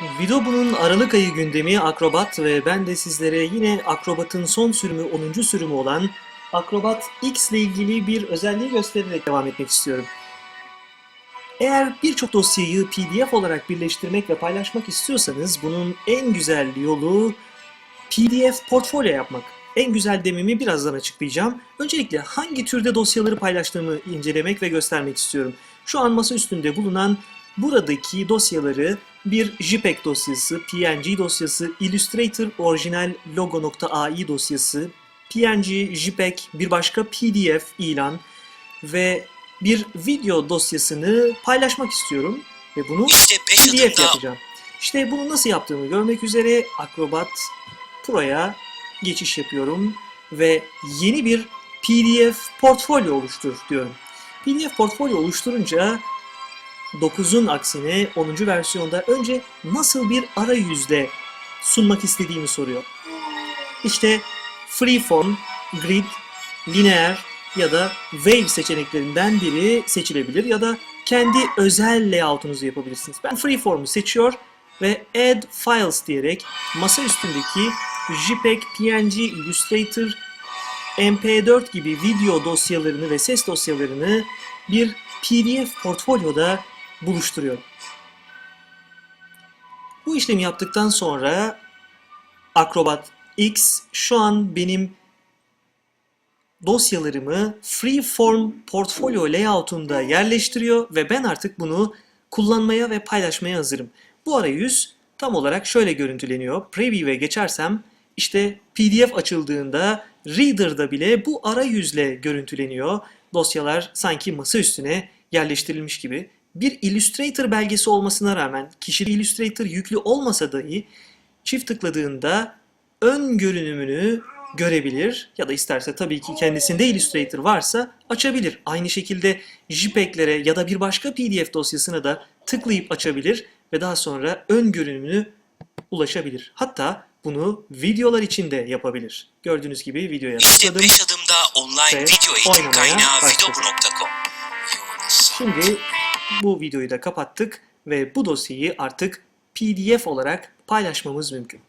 Videobu'nun Aralık ayı gündemi Akrobat ve ben de sizlere yine Akrobat'ın son sürümü 10. sürümü olan Akrobat X ile ilgili bir özelliği göstererek devam etmek istiyorum. Eğer birçok dosyayı PDF olarak birleştirmek ve paylaşmak istiyorsanız bunun en güzel yolu PDF portfolyo yapmak. En güzel demimi birazdan açıklayacağım. Öncelikle hangi türde dosyaları paylaştığımı incelemek ve göstermek istiyorum. Şu an masa üstünde bulunan buradaki dosyaları bir JPEG dosyası, PNG dosyası, Illustrator orijinal logo.ai dosyası, PNG, JPEG, bir başka PDF ilan ve bir video dosyasını paylaşmak istiyorum ve bunu İşte 5 adım PDF yapacağım. İşte bunu nasıl yaptığımı görmek üzere Acrobat Pro'ya geçiş yapıyorum ve yeni bir PDF portfolyo oluştur diyorum. PDF portfolyo oluşturunca 9'un aksine 10. versiyonda önce nasıl bir arayüzle sunmak istediğimi soruyor. İşte Freeform, Grid, Linear ya da Wave seçeneklerinden biri seçilebilir ya da kendi özel layoutunuzu yapabilirsiniz. Ben Freeform'u seçiyor ve Add Files diyerek masa üstündeki JPEG, PNG, Illustrator, MP4 gibi video dosyalarını ve ses dosyalarını bir PDF portfolyoda buluşturuyorum. Bu işlemi yaptıktan sonra Acrobat X şu an benim dosyalarımı Freeform portfolyo layout'unda yerleştiriyor ve ben artık bunu kullanmaya ve paylaşmaya hazırım. Bu arayüz tam olarak şöyle görüntüleniyor. Preview'e geçersem işte PDF açıldığında Reader'da bile bu arayüzle görüntüleniyor. Dosyalar sanki masa üstüne yerleştirilmiş gibi. Bir Illustrator belgesi olmasına rağmen kişi Illustrator yüklü olmasa dahi çift tıkladığında ön görünümünü görebilir ya da isterse tabii ki kendisinde Illustrator varsa açabilir. Aynı şekilde JPEG'lere ya da bir başka PDF dosyasına da tıklayıp açabilir ve daha sonra ön görünümünü ulaşabilir. Hatta bunu videolar için de yapabilir. Gördüğünüz gibi videoya İşte tıkladım. 5 adım daha online video eğitim kaynağı videobu.com. Şimdi bu videoyu da kapattık ve bu dosyayı artık PDF olarak paylaşmamız mümkün.